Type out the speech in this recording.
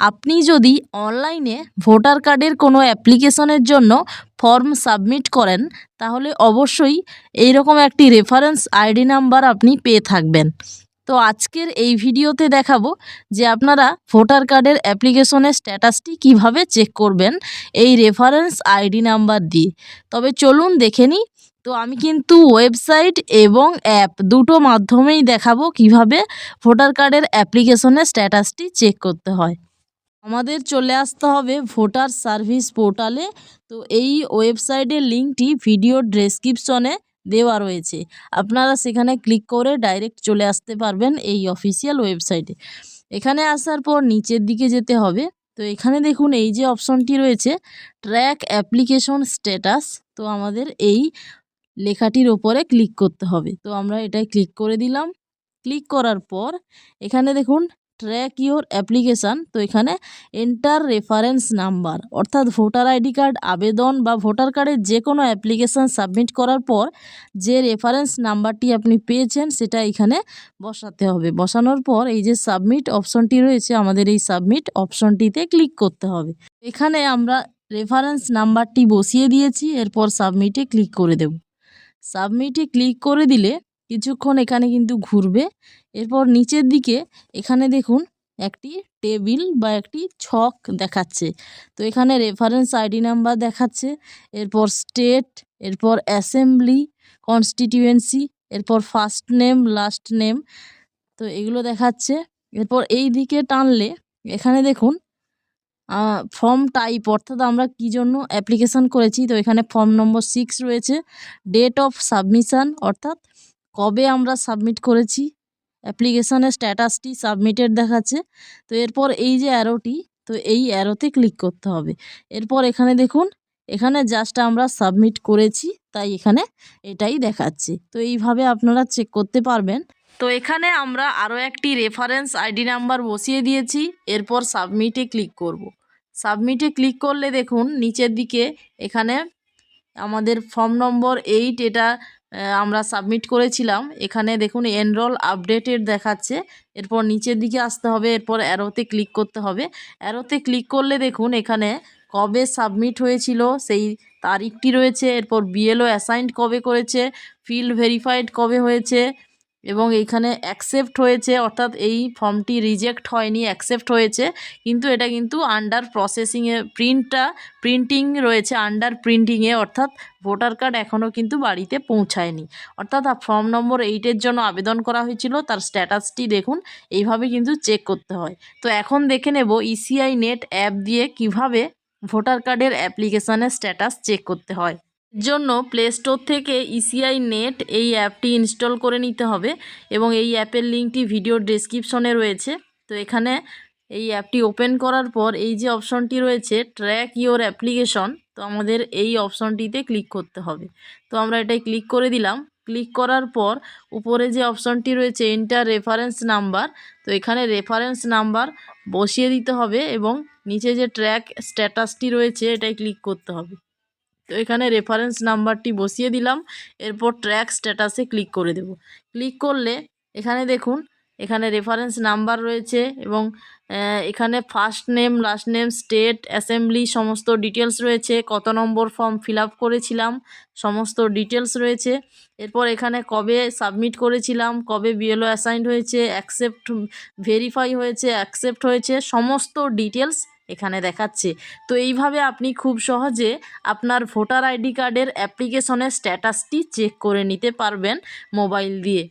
আপনি যদি অনলাইনে ভোটার কার্ডের কোনো অ্যাপ্লিকেশনের জন্য ফর্ম সাবমিট করেন, তাহলে অবশ্যই এইরকম একটি রেফারেন্স আইডি নাম্বার আপনি পেয়ে থাকবেন। তো আজকের এই ভিডিওতে দেখাবো যে আপনারা ভোটার কার্ডের অ্যাপ্লিকেশনের স্ট্যাটাসটি কীভাবে চেক করবেন এই রেফারেন্স আইডি নাম্বার দিয়ে। তবে চলুন দেখে নিই। তো আমি কিন্তু ওয়েবসাইট এবং অ্যাপ দুটো মাধ্যমেই দেখাবো কীভাবে ভোটার কার্ডের অ্যাপ্লিকেশনের স্ট্যাটাসটি চেক করতে হয়। আমাদের চলে আসতে হবে ভোটার সার্ভিস পোর্টালে। তো এই ওয়েবসাইটের লিঙ্কটি ভিডিও ডেসক্রিপশনে দেওয়া রয়েছে। আপনারা সেখানে ক্লিক করে ডাইরেক্ট চলে আসতে পারবেন এই অফিসিয়াল ওয়েবসাইটে। এখানে আসার পর নিচের দিকে যেতে হবে। তো এখানে দেখুন এই যে অপশনটি রয়েছে, ট্র্যাক অ্যাপ্লিকেশন স্ট্যাটাস। তো আমাদের এই লেখাটির ওপরে ক্লিক করতে হবে। তো আমরা এটাই ক্লিক করে দিলাম। ক্লিক করার পর এখানে দেখুন ট্র্যাক ইওর অ্যাপ্লিকেশান তো এখানে এন্টার রেফারেন্স নাম্বার অর্থাৎ ভোটার আইডি কার্ড আবেদন বা ভোটার কার্ডের যে কোনো অ্যাপ্লিকেশান সাবমিট করার পর যে রেফারেন্স নাম্বারটি আপনি পেয়েছেন, সেটা এখানে বসাতে হবে। বসানোর পর এই যে সাবমিট অপশনটি রয়েছে, আমাদের এই সাবমিট অপশনটিতে ক্লিক করতে হবে। এখানে আমরা রেফারেন্স নাম্বারটি বসিয়ে দিয়েছি, এরপর সাবমিটে ক্লিক করে দেব। সাবমিটে ক্লিক করে দিলে কিছুক্ষণ এখানে কিন্তু ঘুরবে। এরপর নিচের দিকে এখানে দেখুন একটি টেবিল বা একটি ছক দেখাচ্ছে। তো এখানে রেফারেন্স আইডি নাম্বার দেখাচ্ছে, এরপর স্টেট এরপর অ্যাসেম্বলি কনস্টিটিউয়েন্সি এরপর ফার্স্ট নেম লাস্ট নেম তো এগুলো দেখাচ্ছে। এরপর এই দিকে টানলে এখানে দেখুন ফর্ম টাইপ অর্থাৎ আমরা কী জন্য অ্যাপ্লিকেশান করেছি? তো এখানে ফর্ম নম্বর সিক্স রয়েছে ডেট অফ সাবমিশান অর্থাৎ কবে আমরা সাবমিট করেছি? অ্যাপ্লিকেশানের স্ট্যাটাসটি সাবমিটেড দেখাচ্ছে। তো এরপর এই যে অ্যারোটি তো এই অ্যারোতে ক্লিক করতে হবে। এরপর এখানে দেখুন, এখানে জাস্ট আমরা সাবমিট করেছি, তাই এখানে এটাই দেখাচ্ছে। তো এইভাবে আপনারা চেক করতে পারবেন। তো এখানে আমরা আরও একটি রেফারেন্স আইডি নাম্বার বসিয়ে দিয়েছি, এরপর সাবমিটে ক্লিক করব। সাবমিটে ক্লিক করলে দেখুন, নিচের দিকে এখানে আমাদের ফর্ম নম্বর এইট এটা আমরা সাবমিট করেছিলাম। এখানে দেখুন এনরোল আপডেটেড দেখাচ্ছে। এরপর নিচের দিকে আসতে হবে, এরপর অ্যারোতে ক্লিক করতে হবে। অ্যারোতে ক্লিক করলে দেখুন, এখানে কবে সাবমিট হয়েছিল, সেই তারিখটি রয়েছে। এরপর বিএলও অ্যাসাইন্ড কবে করেছে ফিল্ড ভেরিফাইড কবে হয়েছে এবং এইখানে অ্যাকসেপ্ট হয়েছে, অর্থাৎ এই ফর্মটি রিজেক্ট হয়নি অ্যাকসেপ্ট হয়েছে, কিন্তু এটা কিন্তু আন্ডার প্রসেসিংয়ে প্রিন্টটা প্রিন্টিং রয়েছে আন্ডার প্রিন্টিংয়ে অর্থাৎ ভোটার কার্ড এখনও কিন্তু বাড়িতে পৌঁছায়নি। অর্থাৎ ফর্ম নম্বর এইটের জন্য আবেদন করা হয়েছিল, তার স্ট্যাটাসটি দেখুন, এইভাবে কিন্তু চেক করতে হয়। তো এখন দেখে নেব ইসিআই নেট অ্যাপ দিয়ে কীভাবে ভোটার কার্ডের অ্যাপ্লিকেশানের স্ট্যাটাস চেক করতে হয়। জন্য প্লে স্টোর থেকে ইসিআই নেট এই অ্যাপটি ইনস্টল করে নিতে হবে এবং এই অ্যাপের লিঙ্কটি ভিডিও ডেসক্রিপশনে রয়েছে। তো এখানে এই অ্যাপটি ওপেন করার পর এই যে অপশনটি রয়েছে ট্র্যাক ইওর অ্যাপ্লিকেশন তো আমাদের এই অপশনটিতে ক্লিক করতে হবে। তো আমরা এটাই ক্লিক করে দিলাম। ক্লিক করার পর উপরে যে অপশনটি রয়েছে এন্টার রেফারেন্স নাম্বার তো এখানে রেফারেন্স নাম্বার বসিয়ে দিতে হবে এবং নিচে যে ট্র্যাক স্ট্যাটাসটি রয়েছে এটাই ক্লিক করতে হবে। তো এখানে রেফারেন্স নাম্বারটি বসিয়ে দিলাম। এরপর ট্র্যাক স্ট্যাটাসে ক্লিক করে দেব। ক্লিক করলে এখানে দেখুন, এখানে রেফারেন্স নাম্বার রয়েছে এবং এখানে first name last name state assembly সমস্ত ডিটেলস রয়েছে। কত নম্বর ফর্ম ফিল করেছিলাম, সমস্ত ডিটেলস রয়েছে। এরপর এখানে কবে সাবমিট করেছিলাম, কবে বিএলও অ্যাসাইন্ড হয়েছে অ্যাকসেপ্ট ভেরিফাই হয়েছে অ্যাকসেপ্ট হয়েছে, সমস্ত ডিটেলস এখানে দেখাচ্ছে। তো এইভাবে আপনি খুব সহজে আপনার ভোটার আইডি কার্ডের অ্যাপ্লিকেশনের স্ট্যাটাসটি চেক করে নিতে পারবেন মোবাইল দিয়ে।